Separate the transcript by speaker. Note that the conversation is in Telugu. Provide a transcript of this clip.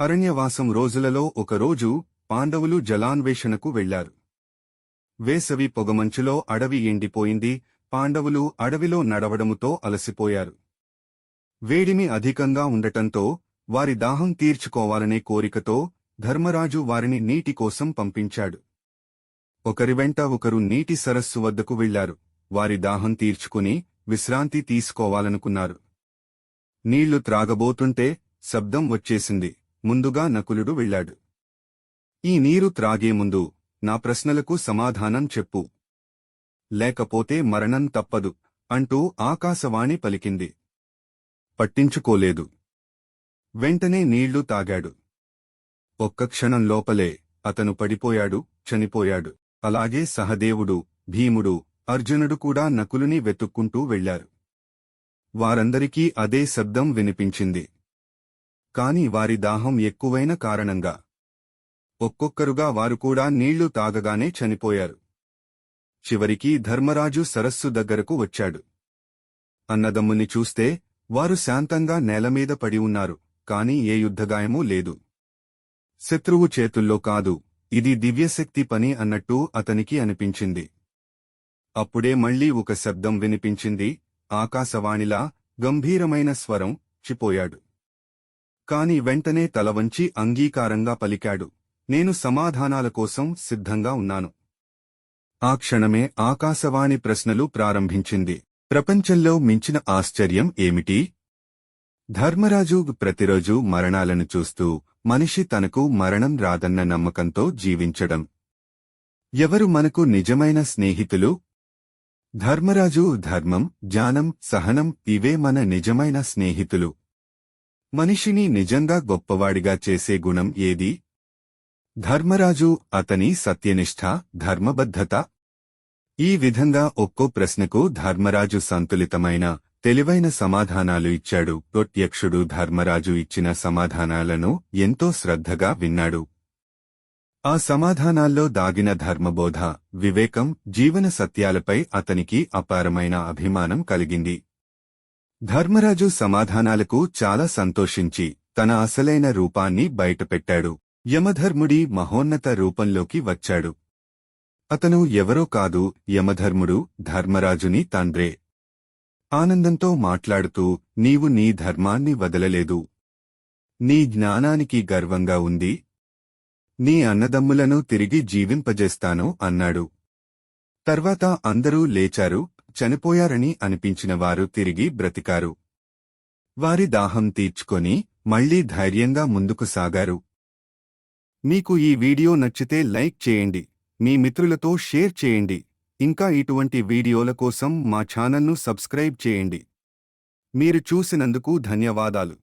Speaker 1: అరణ్యవాసం రోజులలో ఒకరోజు పాండవులు జలాన్వేషణకు వెళ్ళారు వేసవి పొగమంచులో అడవి ఎండిపోయింది పాండవులు అడవిలో నడవడముతో అలసిపోయారు. వేడిమి అధికంగా ఉండటంతో వారి దాహం తీర్చుకోవాలనే కోరికతో ధర్మరాజు వారిని నీటి కోసం పంపించాడు. ఒకరి వెంట ఒకరు నీటి సరస్సు వద్దకు వెళ్ళారు వారి దాహం తీర్చుకుని విశ్రాంతి తీసుకోవాలనుకున్నారు. నీళ్ళు త్రాగబోతుంటే శబ్దం వచ్చేసింది. ముందుగా నకులుడు వెళ్ళాడు. ఈ నీరు త్రాగే ముందు నా ప్రశ్నలకు సమాధానం చెప్పు. లేకపోతే మరణం తప్పదు అంటూ ఆకాశవాణి పలికింది. పట్టించుకోలేదు. వెంటనే నీళ్ళు తాగాడు. ఒక్క క్షణం లోపలే అతను పడిపోయాడు చనిపోయాడు. అలాగే సహదేవుడు భీముడు అర్జునుడు కూడా నకులుని వెతుక్కుంటూ వెళ్ళారు వారందరికీ అదే శబ్దం వినిపించింది. కాని వారి దాహం ఎక్కువైన కారణంగా. ఒక్కొక్కరుగా వారు కూడా నీళ్ళు తాగగానే చనిపోయారు. చివరికి ధర్మరాజు సరస్సు దగ్గరకు వచ్చాడు. అన్నదమ్ముని చూస్తే వారు శాంతంగా నేలమీద పడి ఉన్నారు కాని ఏ యుద్ధగాయమూ లేదు. శత్రువు చేతుల్లో కాదు ఇది దివ్యశక్తి పని అన్నట్టు అతనికి అనిపించింది. అప్పుడే మళ్ళీ ఒక శబ్దం వినిపించింది ఆకాశవాణిలా గంభీరమైన స్వరం చిపోయాడు. కాని వెంటనే తలవంచి అంగీకారంగా పలికాడు. నేను సమాధానాల కోసం సిద్ధంగా ఉన్నాను. ఆ క్షణమే ఆకాశవాణి ప్రశ్నలు ప్రారంభించింది. ప్రపంచంలో మించిన ఆశ్చర్యం ఏమిటి? ధర్మరాజు ప్రతిరోజు మరణాలను చూస్తూ మనిషి తనకు మరణం రాదన్న నమ్మకంతో జీవించడం. ఎవరు మనకు నిజమైన స్నేహితులు? ధర్మరాజు ధర్మం జానం సహనం ఇవే మన నిజమైన స్నేహితులు. మనిషిని నిజంగా గొప్పవాడిగా చేసే గుణం ఏది? ధర్మరాజు అతని సత్యనిష్ఠ ధర్మబద్ధత? ఈ విధంగా ఒక్కో ప్రశ్నకు ధర్మరాజు సంతులితమైన తెలివైన సమాధానాలు ఇచ్చాడు. ప్రత్యక్షుడు ధర్మరాజు ఇచ్చిన సమాధానాలను ఎంతో శ్రద్ధగా విన్నాడు. ఆ సమాధానాల్లో దాగిన ధర్మబోధ వివేకం జీవన సత్యాలపై అతనికి అపారమైన అభిమానం కలిగింది. ధర్మరాజు సమాధానాలకు చాలా సంతోషించి తన అసలైన రూపాన్ని బయటపెట్టాడు. యమధర్ముడి మహోన్నత రూపంలోకి వచ్చాడు. అతను ఎవరో కాదు యమధర్ముడు ధర్మరాజుని తండ్రే. ఆనందంతో మాట్లాడుతూ నీవు నీ ధర్మాన్ని వదలలేదు. నీ జ్ఞానానికి గర్వంగా ఉంది. నీ అన్నదమ్ములను తిరిగి జీవింపజేస్తాను అన్నాడు. తర్వాత అందరూ లేచారు చనిపోయారని అనిపించిన వారు తిరిగి బ్రతికారు. వారి దాహం తీర్చుకొని మళ్ళీ ధైర్యంగా ముందుకు సాగారు. మీకు ఈ వీడియో నచ్చితే లైక్ చేయండి. మీ మిత్రులతో షేర్ చేయండి. ఇంకా ఇటువంటి వీడియోల కోసం మా ఛానల్ను సబ్స్క్రైబ్ చేయండి. మీరు చూసినందుకు ధన్యవాదాలు.